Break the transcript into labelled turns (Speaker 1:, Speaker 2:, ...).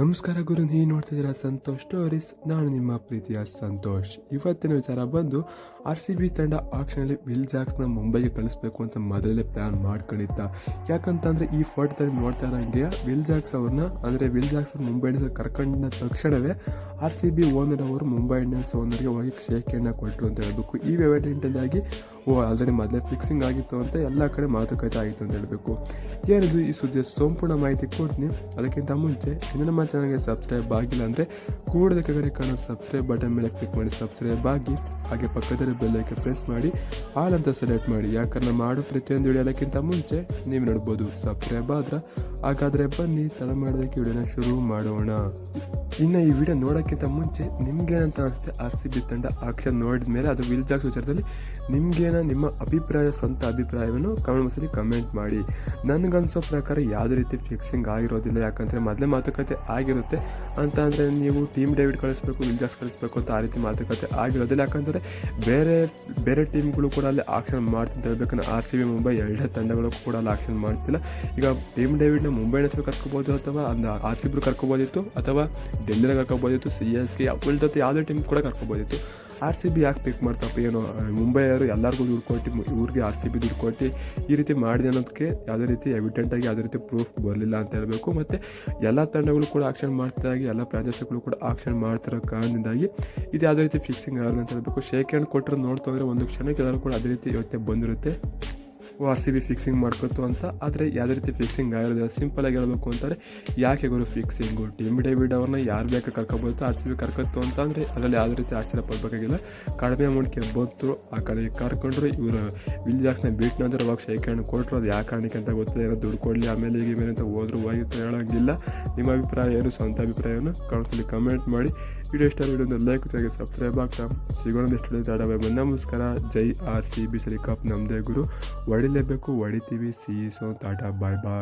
Speaker 1: ನಮಸ್ಕಾರ ಗುರು, ನೀವು ನೋಡ್ತಿದ್ದೀರಾ ಸಂತೋಷ್ ಸ್ಟೋರೀಸ್. ನಾನು ನಿಮ್ಮ ಪ್ರೀತಿಯ ಸಂತೋಷ್. ಇವತ್ತಿನ ವಿಚಾರ ಬಂದು, ಆರ್ ಸಿ ಬಿ ತಂಡ ಆಕ್ಷನಲ್ಲಿ ವಿಲ್ ಜಾಕ್ಸ್ನ ಮುಂಬೈಗೆ ಕಳಿಸ್ಬೇಕು ಅಂತ ಮೊದಲೇ ಪ್ಲ್ಯಾನ್ ಮಾಡ್ಕೊಂಡಿದ್ದ. ಯಾಕಂತಂದರೆ ಈ ಫೋಟೋದಲ್ಲಿ ನೋಡ್ತಾ ಇರೋಂಗೆ ವಿಲ್ ಜಾಕ್ಸ್ ಅವ್ರನ್ನ, ಅಂದರೆ ವಿಲ್ ಜಾಕ್ಸ್ ಅವ್ರು ಮುಂಬೈ ಇಂಡಿಯನ್ಸ್ ಕರ್ಕೊಂಡ ತಕ್ಷಣವೇ ಆರ್ ಸಿ ಬಿ ಓನರ್ ಅವರು ಮುಂಬೈ ಇಂಡಿಯನ್ಸ್ ಓನರ್ಗೆ ಹೋಗಿ ಶೇಕ್ ಕೊಟ್ಟರು ಅಂತ ಹೇಳಬೇಕು. ಈ ಆಗಿ, ಓ ಆಲ್ರೆಡಿ ಮೊದಲೇ ಫಿಕ್ಸಿಂಗ್ ಆಗಿತ್ತು ಅಂತ ಎಲ್ಲ ಕಡೆ ಮಾತುಕತೆ ಆಗಿತ್ತು ಅಂತ ಹೇಳಬೇಕು. ಏನಿದು ಈ ಸುದ್ದಿಯ ಸಂಪೂರ್ಣ ಮಾಹಿತಿ ಕೊಡ್ತೀನಿ. ಅದಕ್ಕಿಂತ ಮುಂಚೆ ಇನ್ನು ಚಾನಲ್ಗೆ ಸಬ್ಸ್ಕ್ರೈಬ್ ಆಗಿಲ್ಲ ಅಂದರೆ ಕೂಡದ ಕೆಳಗಡೆ ಕಾಣೋ ಸಬ್ಸ್ಕ್ರೈಬ್ ಬಟನ್ ಮೇಲೆ ಕ್ಲಿಕ್ ಮಾಡಿ ಸಬ್ಸ್ಕ್ರೈಬ್ ಆಗಿ, ಹಾಗೆ ಪಕ್ಕದಲ್ಲಿ ಬೆಲ್ಲೈಕೆ ಪ್ರೆಸ್ ಮಾಡಿ ಆಲ್ ಅಂತ ಸೆಲೆಕ್ಟ್ ಮಾಡಿ. ಯಾಕಂದ್ರೆ ಮಾಡೋ ಪ್ರತಿಯೊಂದು ಹಿಡಿಯೋದಕ್ಕಿಂತ ಮುಂಚೆ ನೀವು ನೋಡ್ಬೋದು. ಸಬ್ಸ್ಕ್ರೈಬ್ ಆದ್ರೆ ಹಾಗಾದರೆ ಬನ್ನಿ, ತಡ ಮಾಡೋದಕ್ಕೆ ವಿಡಿಯೋನ ಶುರು ಮಾಡೋಣ. ಇನ್ನು ಈ ವಿಡಿಯೋ ನೋಡೋಕ್ಕಿಂತ ಮುಂಚೆ ನಿಮ್ಗೇನಂತ ಅನಿಸುತ್ತೆ ಆರ್ ಸಿ ಬಿ ತಂಡ ಆಕ್ಷನ್ ನೋಡಿದ ಮೇಲೆ ಅದು ವಿಲ್ ಜಾಕ್ಸ್ ವಿಚಾರದಲ್ಲಿ ನಿಮ್ಗೇನ ನಿಮ್ಮ ಅಭಿಪ್ರಾಯ, ಸ್ವಂತ ಅಭಿಪ್ರಾಯವನ್ನು ಕಮೆಂಟ್ ಬಾಕ್ಸಲ್ಲಿ ಕಮೆಂಟ್ ಮಾಡಿ. ನನಗನ್ಸೋ ಪ್ರಕಾರ ಯಾವುದೇ ರೀತಿ ಫಿಕ್ಸಿಂಗ್ ಆಗಿರೋದಿಲ್ಲ. ಯಾಕಂದರೆ ಮೊದಲೇ ಮಾತುಕತೆ ಆಗಿರುತ್ತೆ. ಅಂತ ಅಂದರೆ ನೀವು ಟೀಮ್ ಡೇವಿಡ್ ಕಳಿಸ್ಬೇಕು ವಿಲ್ ಜಾಕ್ಸ್ ಕಳಿಸ್ಬೇಕು ಅಂತ ಆ ರೀತಿ ಮಾತುಕತೆ ಆಗಿರೋದಿಲ್ಲ. ಯಾಕಂದರೆ ಬೇರೆ ಬೇರೆ ಟೀಮ್ಗಳು ಕೂಡ ಅಲ್ಲಿ ಆಕ್ಷನ್ ಮಾಡ್ತಿದ್ದ ಹೇಳ್ಬೇಕಂದ್ರೆ ಆರ್ ಸಿ ಬಿ ಮುಂಬೈ ಎರಡೇ ತಂಡಗಳು ಕೂಡ ಅಲ್ಲಿ ಆಕ್ಷನ್ ಮಾಡ್ತಿಲ್ಲ. ಈಗ ಟೀಮ್ ಡೇವಿಡ್ನ ಮುಂಬೈ ಹೆಸರು ಕರ್ಕೋಬೋದು ಅಥವಾ ಆರ್ ಸಿ ಬಿ ಕರ್ಕೋಬೋದಿತ್ತು ಅಥವಾ ಡೆಲ್ಲಿನ ಹಾಕೋಬೋದಿತ್ತು ಸಿ ಎಸ್ ಕೆ ಉಳಿದತ್ತು ಯಾವುದೇ ಟೀಮ್ ಕೂಡ ಕರ್ಕೋಬೋದಿತ್ತು. ಆರ್ ಸಿ ಬಿ ಯಾಕೆ ಪಿಕ್ ಮಾಡ್ತಪ್ಪ, ಏನು ಮುಂಬೈಯವರು ಎಲ್ಲರಿಗೂ ದುಡ್ಡು ಕೊಟ್ಟು ಇವ್ರಿಗೆ ಆರ್ ಸಿ ಬಿ ದುಡ್ಡು ಕೊಟ್ಟು ಈ ರೀತಿ ಮಾಡಿದೆ ಅನ್ನೋದಕ್ಕೆ ಯಾವುದೇ ರೀತಿ ಎವಿಡೆಂಟಾಗಿ ಯಾವುದೇ ರೀತಿ ಪ್ರೂಫ್ ಬರಲಿಲ್ಲ ಅಂತ ಹೇಳಬೇಕು. ಮತ್ತು ಎಲ್ಲ ತಂಡಗಳು ಕೂಡ ಆಕ್ಷನ್ ಮಾಡ್ತಾಗಿ ಎಲ್ಲ ಪ್ರಾಜೆಕ್ಟ್ಗಳು ಕೂಡ ಆಕ್ಷನ್ ಮಾಡ್ತಿರೋ ಕಾರಣದಿಂದಾಗಿ ಇದು ಯಾವುದೇ ರೀತಿ ಫಿಕ್ಸಿಂಗ್ ಆಗಲ್ಲ ಅಂತ ಹೇಳಬೇಕು. ಶೇಕ್ ಹ್ಯಾಂಡ್ ಕೊಟ್ಟರೆ ನೋಡ್ತು ಅಂದರೆ ಒಂದು ಕ್ಷಣಕ್ಕೆ ಎಲ್ಲರೂ ಕೂಡ ಅದೇ ರೀತಿ ಯೋಚನೆ ಬಂದಿರುತ್ತೆ. ಆರ್ ಸಿ ಬಿ ಫಿಕ್ಸಿಂಗ್ ಮಾಡ್ಕೊತು ಅಂತ. ಆದರೆ ಯಾವುದೇ ರೀತಿ ಫಿಕ್ಸಿಂಗ್ ಆಗಿರೋದಿಲ್ಲ. ಸಿಂಪಲ್ ಆಗಿ ಹೇಳಬೇಕು ಅಂತಾರೆ, ಯಾಕೆ ಗುರು ಫಿಕ್ಸಿಂಗು ಟೀಮ್ ಡೇವಿಡ್ ಅವ್ರನ್ನ ಯಾರು ಬೇಕು ಕರ್ಕೊಬೋದು ಆರ್ ಸಿ ಬಿ ಕರ್ಕೊತು ಅಂತ ಅಂದರೆ ಅದರಲ್ಲಿ ಯಾವುದೇ ರೀತಿ ಆಶ್ಚರ್ಯ ಪಡಬೇಕಾಗಿಲ್ಲ ಕಡಿಮೆ ಅಮೌಂಟ್ಗೆ ಬಂತು ಆ ಕಡೆ ಕರ್ಕೊಂಡ್ರು ಇವರು ವಿಲ್ ಜಾಕ್ಸ್ನ ಬೀಟ್ ನಂತರ ಅವಾಗ ಹ್ಯಾಂಡ್ ಕೊಟ್ಟರು ಅದು ಯಾಕೆ ಕಾರಣಕ್ಕೆ ಅಂತ ಗೊತ್ತಿಲ್ಲ. ಏನೋ ದುಡ್ಡು ಕೊಡಲಿ, ಆಮೇಲೆ ಈಗ ಮೇಲೆ ಅಂತ ಹೋದ್ರು ಹೋಗಿತ್ತು ಹೇಳೋಂಗಿಲ್ಲ. ನಿಮ್ಮ ಅಭಿಪ್ರಾಯ ಏನು, ಸ್ವಂತ ಅಭಿಪ್ರಾಯವನ್ನು ಕಮೆಂಟ್ಸಲ್ಲಿ ಕಮೆಂಟ್ ಮಾಡಿ. ವಿಡಿಯೋ ಇಷ್ಟ ವಿಡಿಯೋ ಲೈಕ್ ಜೊತೆಗೆ ಸಬ್ಸ್ಕ್ರೈಬ್ ಆಗ್ತಾ. ಸಿಗೋಣ ಎಷ್ಟು ನಮಸ್ಕಾರ. ಜೈ ಆರ್ ಸಿ ಬಿ ಸರಿ ಕಪ್ ನಮ್ಮದೇ ಗುರು. ಹೊಡಿಲೇಬೇಕು ಹೊಡಿತೀವಿ. ಸಿ ಸೊ ಟಾಟಾ ಬಾಯ್ ಬಾಯ್